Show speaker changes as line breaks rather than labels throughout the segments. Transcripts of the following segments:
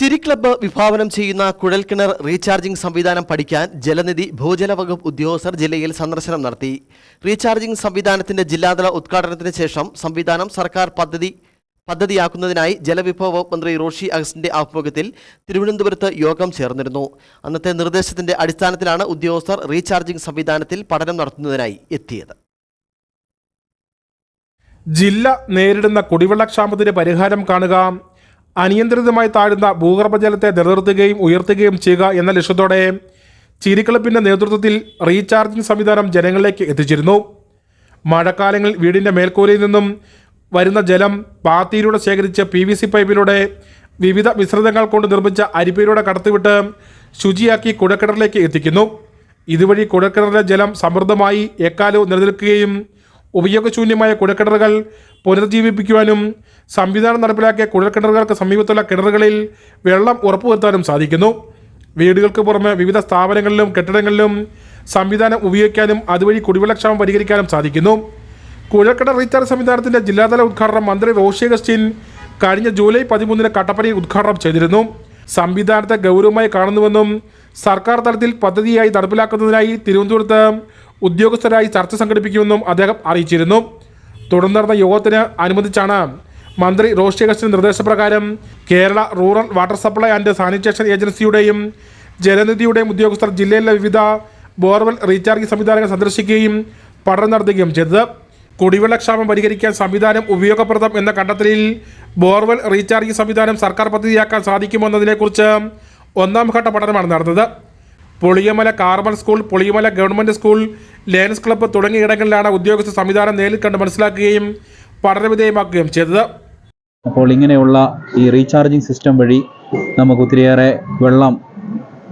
ചിരി ക്ലബ്ബ് വിഭാവനം ചെയ്യുന്ന കുഴൽക്കിണർ റീചാർജിംഗ് സംവിധാനം പഠിക്കാൻ ജലനിധി ഭൂജല വകുപ്പ് ഉദ്യോഗസ്ഥർ ജില്ലയിൽ സന്ദർശനം നടത്തി. റീചാർജിംഗ് സംവിധാനത്തിന്റെ ജില്ലാതല ഉദ്ഘാടനത്തിന് ശേഷം സംവിധാനം സർക്കാർ പദ്ധതി പദ്ധതിയാക്കുന്നതിനായി ജലവിഭവ വകുപ്പ് മന്ത്രി റോഷി അഗസ്റ്റിന്റെ ആഭിമുഖ്യത്തിൽ തിരുവനന്തപുരത്ത് യോഗം ചേർന്നിരുന്നു. അന്നത്തെ നിർദ്ദേശത്തിന്റെ അടിസ്ഥാനത്തിലാണ് ഉദ്യോഗസ്ഥർ റീചാർജിംഗ് സംവിധാനത്തിൽ പഠനം നടത്തുന്നതിനായി എത്തിയത്.
ജില്ല നേരിടുന്ന കുടിവെള്ളക്ഷാമത്തിന് പരിഹാരം കാണുക അനിയന്ത്രിതമായി താഴുന്ന ഭൂഗർഭജലത്തെ നിലനിർത്തുകയും ഉയർത്തുകയും ചെയ്യുക എന്ന ലക്ഷ്യത്തോടെ ചിരിക്കളപ്പിന്റെ നേതൃത്വത്തിൽ റീചാർജിംഗ് സംവിധാനം ജനങ്ങളിലേക്ക് എത്തിച്ചിരുന്നു. മഴക്കാലങ്ങളിൽ വീടിന്റെ മേൽക്കൂരയിൽ നിന്നും വരുന്ന ജലം പാത്തിയിലൂടെ ശേഖരിച്ച് പി വി സി പൈപ്പിലൂടെ വിവിധ മിശ്രിതങ്ങൾ കൊണ്ട് നിർമ്മിച്ച അരിപ്പയിലൂടെ കടത്തിവിട്ട് ശുചിയാക്കി കുഴക്കിണറിലേക്ക് എത്തിക്കുന്നു. ഇതുവഴി കുഴക്കിണറിലെ ജലം സമൃദ്ധമായി എക്കാലവും നിലനിൽക്കുകയും ഉപയോഗശൂന്യമായ കുഴൽക്കിണറുകൾ പുനർജീവിപ്പിക്കുവാനും സംവിധാനം നടപ്പിലാക്കിയ കുഴൽക്കിണറുകൾക്ക് സമീപത്തുള്ള കിണറുകളിൽ വെള്ളം ഉറപ്പുവരുത്താനും സാധിക്കുന്നു. വീടുകൾക്ക് പുറമെ വിവിധ സ്ഥാപനങ്ങളിലും കെട്ടിടങ്ങളിലും സംവിധാനം ഉപയോഗിക്കാനും അതുവഴി കുടിവെള്ളക്ഷാമം പരിഹരിക്കാനും സാധിക്കുന്നു. കുഴൽക്കിണർ റീചാർജ് സംവിധാനത്തിന്റെ ജില്ലാതല ഉദ്ഘാടനം മന്ത്രി റോഷി അഗസ്റ്റിൻ കഴിഞ്ഞ ജൂലൈ പതിമൂന്നിന് കട്ടപ്പനയിൽ ഉദ്ഘാടനം ചെയ്തിരുന്നു. സംവിധാനത്തെ ഗൗരവമായി കാണുന്നുവെന്നും സർക്കാർ തലത്തിൽ പദ്ധതിയായി നടപ്പിലാക്കുന്നതിനായി തിരുവനന്തപുരത്ത് ഉദ്യോഗസ്ഥരായി ചർച്ച സംഘടിപ്പിക്കുമെന്നും അദ്ദേഹം അറിയിച്ചിരുന്നു. തുടർന്ന് നടന്ന യോഗത്തിന് അനുബന്ധിച്ചാണ് മന്ത്രി റോഷി അഗസ്റ്റിന്റെ നിർദ്ദേശപ്രകാരം Kerala rural water supply and sanitation ഏജൻസിയുടെയും ജലനിധിയുടെയും ഉദ്യോഗസ്ഥർ ജില്ലയിലെ വിവിധ ബോർവെൽ റീചാർജ് സംവിധാനങ്ങൾ സന്ദർശിക്കുകയും പഠനം നടത്തുകയും ചെയ്തത്. കുടിവെള്ളക്ഷാമം പരിഹരിക്കാൻ സംവിധാനം ഉപയോഗപ്രദം എന്ന കണ്ടെത്തലിൽ ബോർവെൽ റീചാർജ് സംവിധാനം സർക്കാർ പദ്ധതിയാക്കാൻ സാധിക്കുമെന്നതിനെക്കുറിച്ച് ഒന്നാം ഘട്ട പഠനമാണ് നടന്നത്. Puliyamala carbon school Puliyamala government school lions club തുടങ്ങിയ ഇടങ്ങളിലാണ് ഉദ്യോഗസ്ഥ സംവിധാനം നേരിൽ കണ്ട് മനസ്സിലാക്കുകയും പഠനവിധേയമാക്കുകയും ചെയ്തത്.
അപ്പോൾ ഇങ്ങനെയുള്ള ഈ റീചാർജിങ് സിസ്റ്റം വഴി നമുക്ക് ഒത്തിരിയേറെ വെള്ളം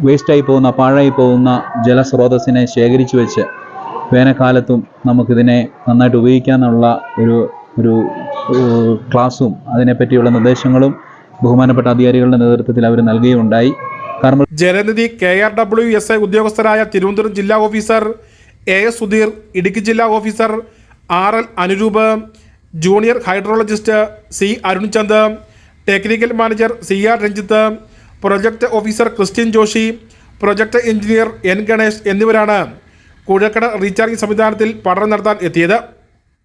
വേസ്റ്റായി പോകുന്ന പാഴായി പോകുന്ന ജലസ്രോതസ്സിനെ ശേഖരിച്ചു വെച്ച് വേനൽക്കാലത്തും നമുക്കിതിനെ നന്നായിട്ട് ഉപയോഗിക്കാമെന്നുള്ള ഒരു ഒരു ക്ലാസ്സും അതിനെപ്പറ്റിയുള്ള നിർദ്ദേശങ്ങളും ബഹുമാനപ്പെട്ട അധികാരികളുടെ നേതൃത്വത്തിൽ അവർ നൽകുകയുണ്ടായി.
Jalanidhi K R W S I ഉദ്യോഗസ്ഥരായ Thiruvananthapuram ജില്ലാ officer A S Sudheer Idukki ജില്ലാ officer R L Anuroop junior hydrologist C Arunchand technical manager C R Ranjith project officer Christian Joshy project engineer N Ganesh എന്നിവരാണ് കുഴക്കട recharging സംവിധാനത്തിൽ പഠനം നടത്താൻ എത്തിയത്.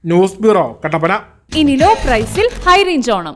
News bureau Kattappana.
ഇനി low പ്രൈസിൽ high range Onam.